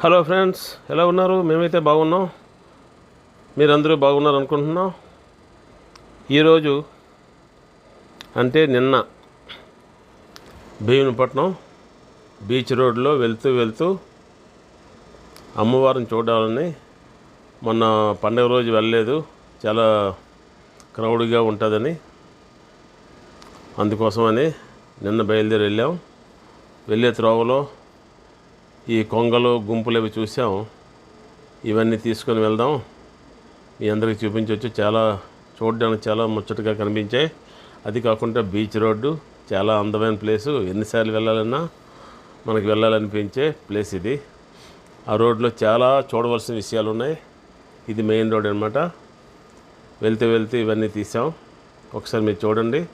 Hello friends ఎలా ఉన్నారు? మేమైతే బాగున్నాం. మీరందరూ బాగున్నారు అనుకుంటున్నాం. ఈరోజు అంటే నిన్న భీమునిపట్నం బీచ్ రోడ్లో వెళ్తూ వెళ్తూ అమ్మవారిని చూడాలని మొన్న పండగ రోజు వెళ్ళలేదు. చాలా క్రౌడ్గా ఉంటుందని అందుకోసమని నిన్న బయలుదేరి వెళ్ళాం. వెళ్ళే త్రోవలో ఈ కొంగలు గుంపులు అవి చూసాం ఇవన్నీ తీసుకొని వెళ్దాం. మీ అందరికి చూపించవచ్చు చాలా చూడడానికి చాలా ముచ్చటగా కనిపించాయి. అది కాకుండా బీచ్ రోడ్డు చాలా అందమైన ప్లేసు. ఎన్నిసార్లు వెళ్ళాలన్నా మనకి వెళ్ళాలనిపించే ప్లేస్ ఇది. ఆ రోడ్లో చాలా చూడవలసిన విషయాలు ఉన్నాయి. ఇది మెయిన్ రోడ్ అనమాట వెళ్తే వెళ్తే ఇవన్నీ తీసాం. ఒకసారి మీరు చూడండి.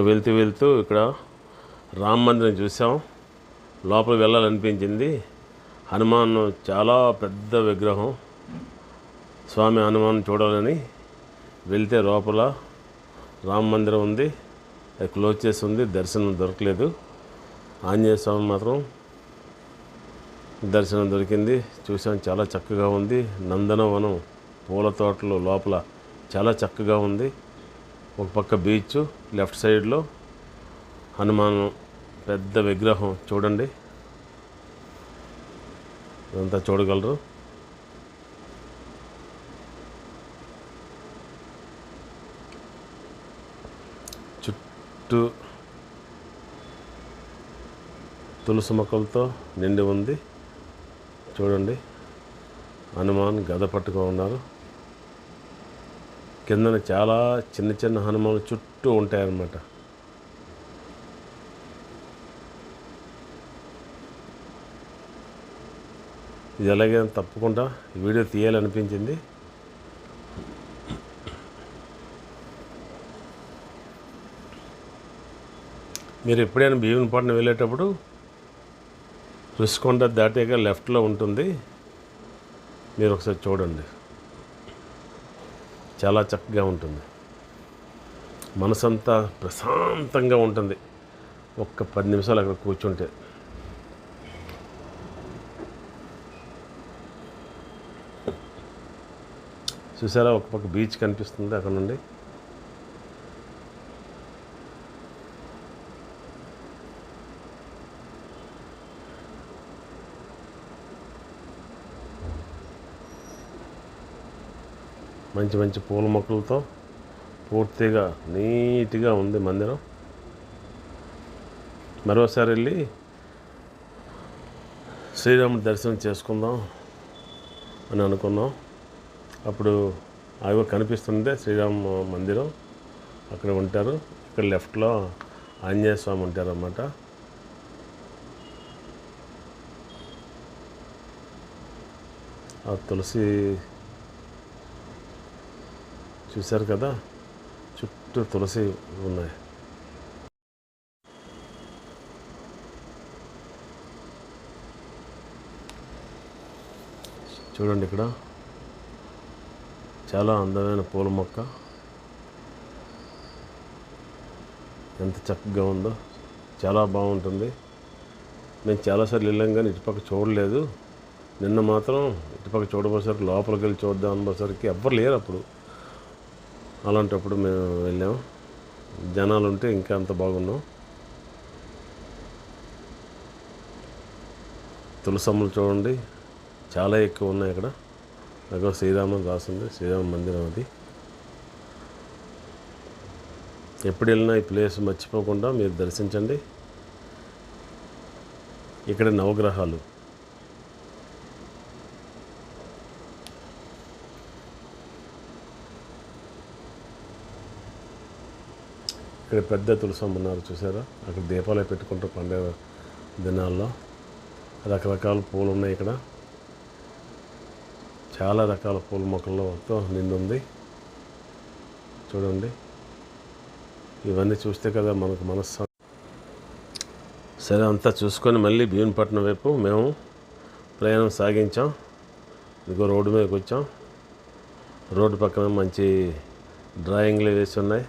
ఇక వెళ్తూ వెళ్తూ ఇక్కడ రామ మందిరం చూసాం. లోపల వెళ్ళాలనిపించింది. హనుమాన్ చాలా పెద్ద విగ్రహం. స్వామి హనుమాన్ చూడాలని వెళ్తే లోపల రామ మందిరం ఉంది. అది క్లోజ్ చేసి ఉంది. దర్శనం దొరకలేదు. ఆంజనేయ స్వామి మాత్రం దర్శనం దొరికింది. చూసాం చాలా చక్కగా ఉంది. నందనవనం పూల తోటలు లోపల చాలా చక్కగా ఉంది. ఒక పక్క బీచ్ లెఫ్ట్ సైడ్లో హనుమాన్ పెద్ద విగ్రహం చూడండి. ఇదంతా చూడగలరు. చుట్టూ తులసి మొక్కలతో నిండి ఉంది. చూడండి. హనుమాన్ గద పట్టుకో ఉన్నారు. కిందన చాలా చిన్న చిన్న హనుమానులు చుట్టూ ఉంటాయన్నమాట. ఇది ఎలాగైనా తప్పకుండా వీడియో తీయాలనిపించింది. మీరు ఎప్పుడైనా భీమునిపట్నం వెళ్ళేటప్పుడు రుషికొండ దాటాక లెఫ్ట్లో ఉంటుంది. మీరు ఒకసారి చూడండి. చాలా చక్కగా ఉంటుంది. మనసంతా ప్రశాంతంగా ఉంటుంది. ఒక్క పది నిమిషాలు అక్కడ కూర్చుంటే. చూసారా? ఒక పక్క బీచ్ కనిపిస్తుంది అక్కడ నుండి. మంచి మంచి పూల మొక్కలతో పూర్తిగా నీట్గా ఉంది మందిరం. మరోసారి వెళ్ళి శ్రీరాముడి దర్శనం చేసుకుందాం అని అనుకున్నాం. అప్పుడు అవి కనిపిస్తుందే శ్రీరామ మందిరం అక్కడ ఉంటారు. ఇక్కడ లెఫ్ట్లో ఆంజనేయ స్వామి ఉంటారు అన్నమాట ఆ తులసి చూశారు కదా? చుట్టూ తులసి ఉన్నాయి. చూడండి ఇక్కడ. చాలా అందమైన పూల మొక్క. ఎంత చక్కగా ఉందో. చాలా బాగుంటుంది. నేను చాలాసార్లు వెళ్ళాం కానీ ఇటుపక్క చూడలేదు. నిన్న మాత్రం ఇటుపక్క చూడబోసరికి లోపలికి వెళ్ళి చూద్దాం అనుకోసరికి ఎవ్వరు లేరు అప్పుడు. అలాంటప్పుడు మేము వెళ్ళాం. జనాలు ఉంటే ఇంకా అంత బాగున్నాం. తులసమ్మలు చూడండి చాలా ఎక్కువ ఉన్నాయి ఇక్కడ అక్కడ శ్రీరామని రాసింది శ్రీరామ మందిరం అది. ఎప్పుడు వెళ్ళినా ఈ ప్లేస్ మర్చిపోకుండా మీరు దర్శించండి. ఇక్కడ నవగ్రహాలు. ఇక్కడ పెద్ద తులసమ్మ ఉన్నారు చూసారా? అక్కడ దీపాలు పెట్టుకుంటారు పండుగ దినాల్లో. రకరకాల పూలు ఉన్నాయి ఇక్కడ. చాలా రకాల పూల మొక్కలతో నిండుంది చూడండి. ఇవన్నీ చూస్తే కదా మనకు మనస్సు. సరే అంతా చూసుకొని మళ్ళీ భీమపట్నం వైపు మేము ప్రయాణం సాగించాం. ఇదిగో రోడ్డు మీదకి వచ్చాం. రోడ్డు పక్కన మంచి డ్రాయింగ్లు వేసి ఉన్నాయి.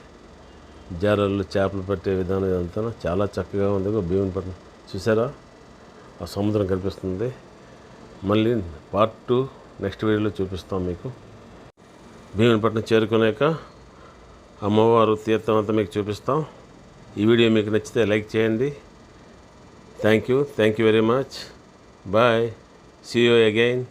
జారళ్ళు చేపలు పట్టే విధానం ఇదంతా చాలా చక్కగా ఉంది. భీమనపట్నం చూసారా? ఆ సముద్రం కనిపిస్తుంది. మళ్ళీ పార్ట్ టూ నెక్స్ట్ వీడియోలో చూపిస్తాం మీకు. భీమనపట్నం చేరుకున్నాక అమ్మవారు తీర్థం అంతా మీకు చూపిస్తాం. ఈ వీడియో మీకు నచ్చితే లైక్ చేయండి. Thank you thank you very much bye see you again